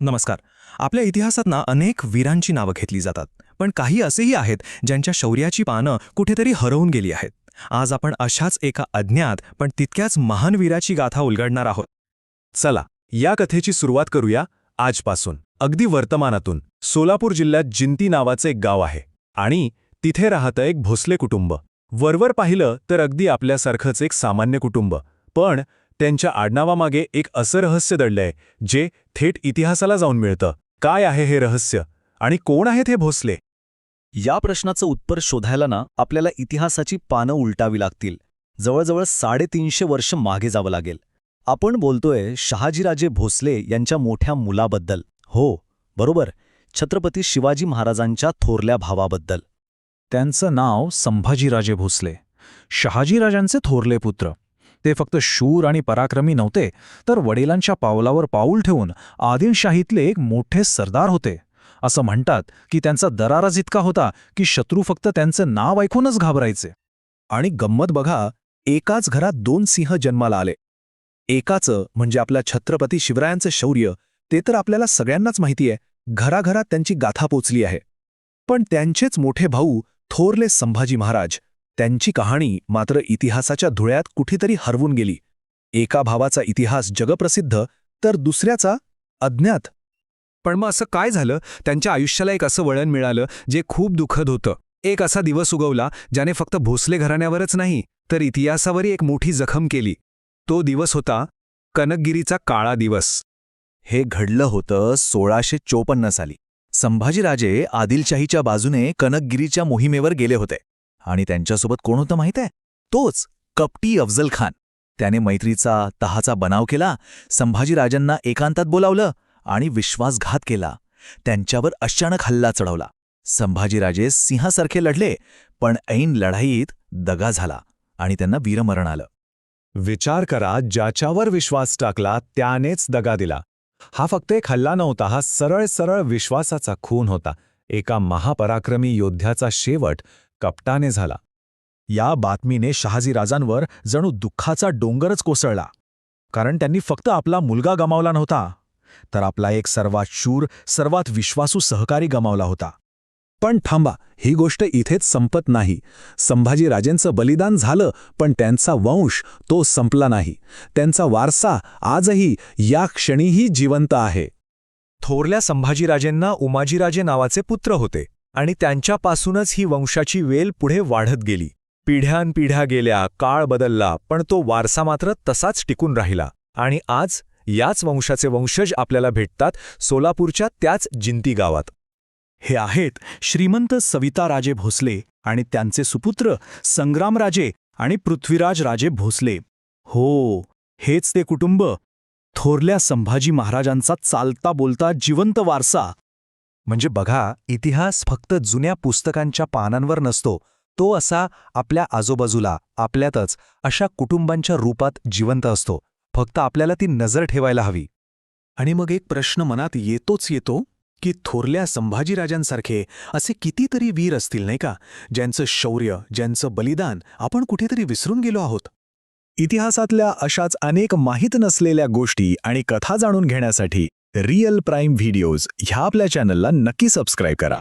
नमस्कार. आपल्या इतिहासात ना अनेक वीरांची नावं घेतली जातात पण काही असेही आहेत ज्यांच्या शौर्याची पानं कुठेतरी हरवून गेली आहेत. आज आपण अशाच एका अज्ञात पण तितक्याच महान वीराची गाथा उलगडणार आहोत. चला या कथेची सुरुवात करूया आजपासून. अगदी वर्तमानातून सोलापूर जिल्ह्यात जिंती नावाचं एक गाव आहे आणि तिथे राहतं एक भोसले कुटुंब. वरवर पाहिलं तर अगदी आपल्यासारखंच एक सामान्य कुटुंब पण त्यांच्या आडनावामागे एक असं रहस्य दडलंय जे थेट इतिहासाला जाऊन मिळतं. काय आहे हे रहस्य? आणि कोण आहेत हे भोसले? या प्रश्नाचं उत्तर शोधायला ना आपल्याला इतिहासाची पानं उलटावी लागतील. जवळजवळ साडेतीनशे वर्ष मागे जावं लागेल. आपण बोलतोय शहाजीराजे भोसले यांच्या मोठ्या मुलाबद्दल. हो बरोबर. छत्रपती शिवाजी महाराजांच्या थोरल्या भावाबद्दल. त्यांचं नाव संभाजीराजे भोसले. शहाजीराजांचे थोरले पुत्र. ते फक्त शूर आणि पराक्रमी नव्हते तर वडिलांच्या पावलावर पाऊल ठेवून आदिलशाहीतले एक मोठे सरदार होते. असं म्हणतात की त्यांचा दराराज इतका होता की शत्रू फक्त त्यांचं नाव ऐकूनच घाबरायचे. आणि गंमत बघा एकाच घरात दोन सिंह जन्माला आले. एकाचं म्हणजे आपल्या छत्रपती शिवरायांचं शौर्य ते तर आपल्याला सगळ्यांनाच माहितीये घराघरात त्यांची गाथा पोचली आहे. पण त्यांचेच मोठे भाऊ थोरले संभाजी महाराज त्यांची कहाणी मात्र इतिहासाच्या धुळ्यात कुठेतरी हरवून गेली. एका भावाचा इतिहास जगप्रसिद्ध तर दुसऱ्याचा अज्ञात. पण मग असं काय झालं? त्यांच्या आयुष्याला एक असं वळण मिळालं जे खूप दुःखद होतं. एक असा दिवस उगवला ज्याने फक्त भोसले घराण्यावरच नाही तर इतिहासावरही एक मोठी जखम केली. तो दिवस होता कनकगिरीचा काळा दिवस. हे घडलं होतं सोळाशे चोपन्न साली. संभाजीराजे आदिलशाहीच्या बाजूने कनकगिरीच्या मोहिमेवर गेले होते. आणि त्यांच्यासोबत कोण होतं माहीत आहे? तोच कपटी अफजल खान. त्याने मैत्रीचा तहाचा बनाव केला संभाजीराजांना एकांतात बोलावलं आणि विश्वासघात केला. त्यांच्यावर अचानक हल्ला चढवला. संभाजीराजे सिंहासारखे लढले पण ऐन लढाईत दगा झाला आणि त्यांना वीरमरण आलं. विचार करा ज्याच्यावर विश्वास टाकला त्यानेच दगा दिला. हा फक्त एक हल्ला नव्हता हा सरळ सरळ विश्वासाचा खून होता. एका महापराक्रमी योद्ध्याचा शेवट कपटाने झाला. या बातमीने शहाजीराजांवर जणू दुःखाचा डोंगरच कोसळला. कारण त्यांनी फक्त आपला मुलगा गमावला नव्हता तर आपला एक सर्वात शूर सर्वात विश्वासू सहकारी गमावला होता. पण थांबा ही गोष्ट इथेच संपत नाही. संभाजीराजेंचं बलिदान झालं पण त्यांचा वंश तो संपला नाही. त्यांचा वारसा आजही या क्षणीही जिवंत आहे. थोरल्या संभाजीराजेंना उमाजीराजे नावाचे पुत्र होते. आणि त्यांच्यापासूनच ही वंशाची वेल पुढे वाढत गेली. पिढ्यानपिढ्या गेल्या काळ बदलला पण तो वारसा मात्र तसाच टिकून राहिला. आणि आज याच वंशाचे वंशज आपल्याला भेटतात सोलापूरच्या त्याच जिंती गावात. हे आहेत श्रीमंत सविताराजे भोसले आणि त्यांचे सुपुत्र संग्रामराजे आणि पृथ्वीराज राजे भोसले. हो हेच ते कुटुंब. थोरल्या संभाजी महाराजांचा चालता बोलता जिवंत वारसा. म्हणजे बघा इतिहास फक्त जुन्या पुस्तकांच्या पानांवर नसतो. तो असा आपल्या आजूबाजूला आपल्यातच अशा कुटुंबांच्या रूपात जिवंत असतो. फक्त आपल्याला ती नजर ठेवायला हवी. आणि मग एक प्रश्न मनात येतोच येतो की थोरल्या संभाजीराजांसारखे असे कितीतरी वीर असतील नाही का? ज्यांचं शौर्य ज्यांचं बलिदान आपण कुठेतरी विसरून गेलो आहोत. इतिहासातल्या अशाच अनेक माहीत नसलेल्या गोष्टी आणि कथा जाणून घेण्यासाठी रिअल प्राईम व्हिडिओज ह्या आपल्या चॅनलला नक्की सबस्क्राईब करा.